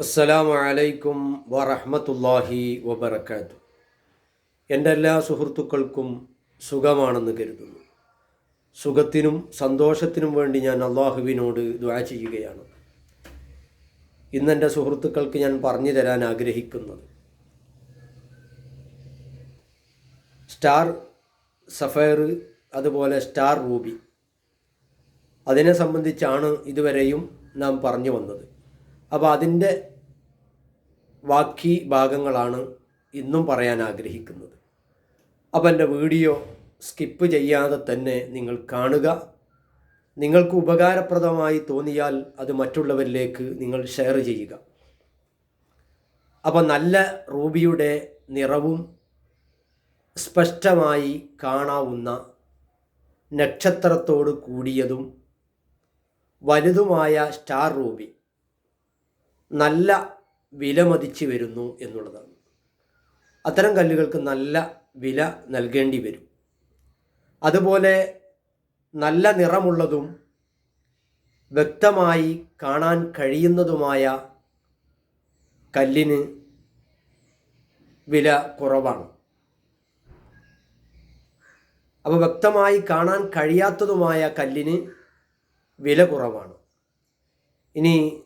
അസ്സലാമു അലൈക്കും വറഹ്മത്തുള്ളാഹി വബർക്കാത്തു എന്റെ എല്ലാ സുഹൃത്തുക്കൾക്കും സുഖമാണെന്ന് കരുതുന്നു. സുഖത്തിനും സന്തോഷത്തിനും വേണ്ടി ഞാൻ അള്ളാഹുവിനോട് ദ്വാ ചെയ്യുകയാണ്. ഇന്നെന്റെ സുഹൃത്തുക്കൾക്ക് ഞാൻ പറഞ്ഞു തരാൻ ആഗ്രഹിക്കുന്നത് സ്റ്റാർ സഫയർ അതുപോലെ സ്റ്റാർ റൂബി. അതിനെ സംബന്ധിച്ചാണ് ഇതുവരെയും നാം പറഞ്ഞു വന്നത്. അപ്പോൾ അതിന്റെ ബാക്കി ഭാഗങ്ങളാണ് ഇന്നും പറയാൻ ആഗ്രഹിക്കുന്നത്. അപ്പം എന്റെ വീഡിയോ സ്കിപ്പ് ചെയ്യാതെ തന്നെ നിങ്ങൾ കാണുക. നിങ്ങൾക്ക് ഉപകാരപ്രദമായി തോന്നിയാൽ അത് മറ്റുള്ളവരിലേക്ക് നിങ്ങൾ ഷെയർ ചെയ്യുക. അപ്പം നല്ല റൂബിയുടെ നിറവും സ്പഷ്ടമായി കാണാവുന്ന നക്ഷത്രത്തോട് കൂടിയതും വലുതുമായ സ്റ്റാർ റൂബി നല്ല വിലമതിച്ച് വരുന്നു എന്നുള്ളതാണ്. അത്തരം കല്ലുകൾക്ക് നല്ല വില നൽകേണ്ടി വരും. അതുപോലെ നല്ല നിറമുള്ളതും വ്യക്തമായി കാണാൻ കഴിയുന്നതുമായ കല്ലിന് വില കുറവാണ്. അപ്പോൾ വ്യക്തമായി കാണാൻ കഴിയാത്തതുമായ കല്ലിന് വില കുറവാണ്. ഇനി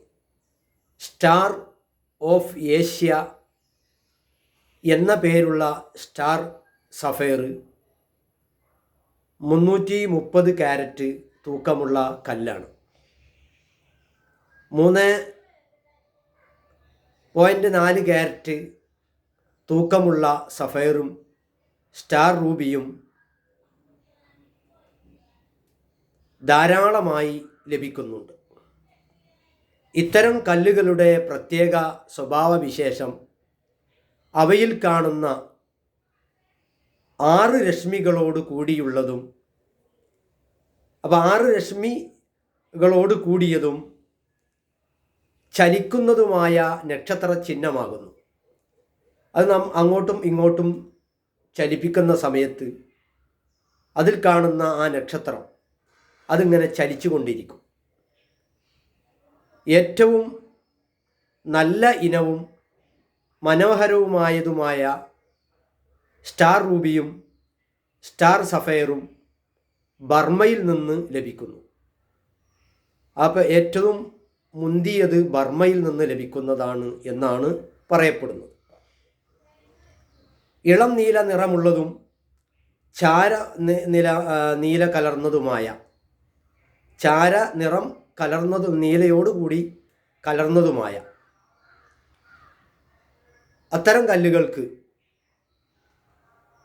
സ്റ്റാർ ഓഫ് ഏഷ്യ എന്ന പേരുള്ള സ്റ്റാർ സഫയർ മുന്നൂറ്റി മുപ്പത് ക്യാരറ്റ് തൂക്കമുള്ള കല്ലാണ്. മൂന്ന് പോയിന്റ് നാല് ക്യാരറ്റ് തൂക്കമുള്ള സഫയറും സ്റ്റാർ റൂബിയും ധാരാളമായി ലഭിക്കുന്നുണ്ട്. ഇത്തരം കല്ലുകളുടെ പ്രത്യേക സ്വഭാവവിശേഷം അവയിൽ കാണുന്ന ആറ് രശ്മികളോട് കൂടിയുള്ളതും അപ്പോൾ ആറ് രശ്മികളോട് കൂടിയതും ചലിക്കുന്നതുമായ നക്ഷത്ര ചിഹ്നമാകുന്നു. അത് നാം അങ്ങോട്ടും ഇങ്ങോട്ടും ചലിപ്പിക്കുന്ന സമയത്ത് അതിൽ കാണുന്ന ആ നക്ഷത്രം അതിങ്ങനെ ചലിച്ചു കൊണ്ടിരിക്കും ഏറ്റവും നല്ല ഇനവും മനോഹരവുമായതുമായ സ്റ്റാർ റൂബിയും സ്റ്റാർ സഫയറും ബർമ്മയിൽ നിന്ന് ലഭിക്കുന്നു. അപ്പോൾ ഏറ്റവും മുന്തിയത് ബർമ്മയിൽ നിന്ന് ലഭിക്കുന്നതാണ് എന്നാണ് പറയപ്പെടുന്നത്. ഇളം നീല നിറമുള്ളതും ചാര നില നീല കലർന്നതുമായ ചാര നിറം കലർന്നതും നീലയോടുകൂടി കലർന്നതുമായ. അത്തരം കല്ലുകൾക്ക്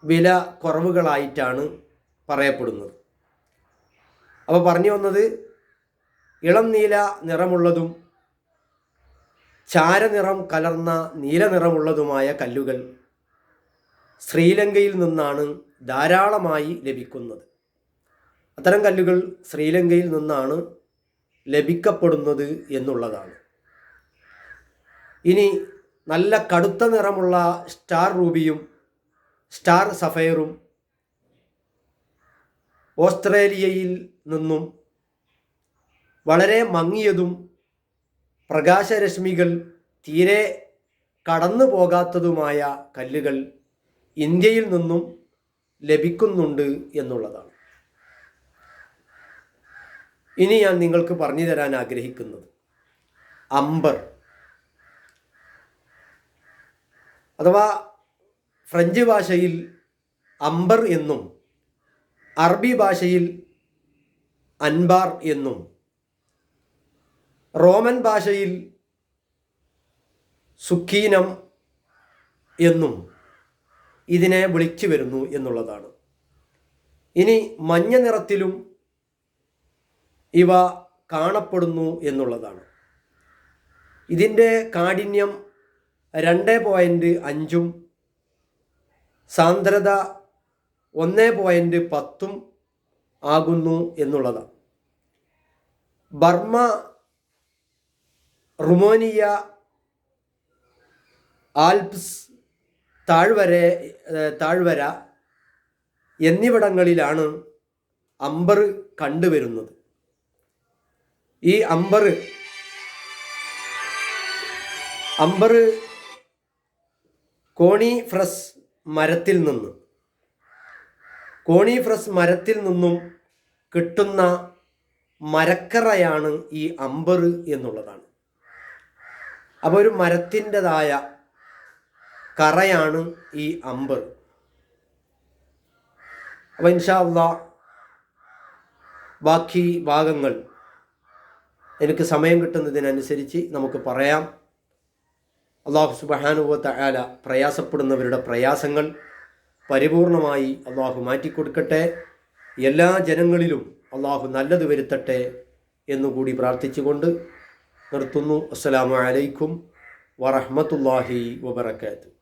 വില കുറവുകളായിട്ടാണ് പറയപ്പെടുന്നത്. അപ്പോൾ പറഞ്ഞു വന്നത് ഇളം നീല നിറമുള്ളതും ചാരനിറം കലർന്ന നീല നിറമുള്ളതുമായ കല്ലുകൾ ശ്രീലങ്കയിൽ നിന്നാണ് ധാരാളമായി ലഭിക്കുന്നത്. അത്തരം കല്ലുകൾ ശ്രീലങ്കയിൽ നിന്നാണ് ലഭിക്കപ്പെടുന്നത് എന്നുള്ളതാണ്. ഇനി നല്ല കടുത്ത നിറമുള്ള സ്റ്റാർ റൂബിയും സ്റ്റാർ സഫയറും ഓസ്ട്രേലിയയിൽ നിന്നും വളരെ മങ്ങിയതും പ്രകാശരശ്മികൾ തീരെ കടന്നു പോകാത്തതുമായ കല്ലുകൾ ഇന്ത്യയിൽ നിന്നും ലഭിക്കുന്നുണ്ട് എന്നുള്ളതാണ്. ഇനി ഞാൻ നിങ്ങൾക്ക് പറഞ്ഞു തരാൻ ആഗ്രഹിക്കുന്നത്. അമ്പർ അഥവാ ഫ്രഞ്ച് ഭാഷയിൽ അമ്പർ എന്നും അറബി ഭാഷയിൽ അൻബാർ എന്നും റോമൻ ഭാഷയിൽ സുക്കീനം എന്നും ഇതിനെ വിളിച്ചു വരുന്നു എന്നുള്ളതാണ്. ഇനി മഞ്ഞ നിറത്തിലും ഇവ കാണപ്പെടുന്നു എന്നുള്ളതാണ്. ഇതിന്റെ കാഠിന്യം രണ്ട് പോയിന്റ് അഞ്ചും സാന്ദ്രത ഒന്ന് പോയിന്റ് പത്തും ആകുന്നു എന്നുള്ളതാണ്. ബർമ്മ റുമോനിയ ആൽപ്സ് താഴ്വര താഴ്വര എന്നിവിടങ്ങളിലാണ് അമ്പർ കണ്ടുവരുന്നത്. ഈ അമ്പർ അമ്പർ കോണിഫ്രസ് മരത്തിൽ നിന്ന് കോണിഫ്രസ് മരത്തിൽ നിന്നും കിട്ടുന്ന മരക്കറയാണ് ഈ അമ്പർ എന്നുള്ളതാണ്. അപ്പോൾ ഒരു മരത്തിന്റെതായ കറയാണ് ഈ അമ്പർ. അപ്പോൾ ഇൻഷാ ബാക്കി ഭാഗങ്ങൾ എനിക്ക് സമയം കിട്ടുന്നതിനനുസരിച്ച് നമുക്ക് പറയാം. അള്ളാഹു സുബഹാനുഭവത്ത ആല പ്രയാസപ്പെടുന്നവരുടെ പ്രയാസങ്ങൾ പരിപൂർണമായി അള്ളാഹു മാറ്റിക്കൊടുക്കട്ടെ. എല്ലാ ജനങ്ങളിലും അള്ളാഹു നല്ലത് വരുത്തട്ടെ എന്നുകൂടി പ്രാർത്ഥിച്ചുകൊണ്ട് നിർത്തുന്നു. അസ്സലാമു അലൈക്കും വറഹ്മത്തുള്ളാഹി വബറകാതുഹു.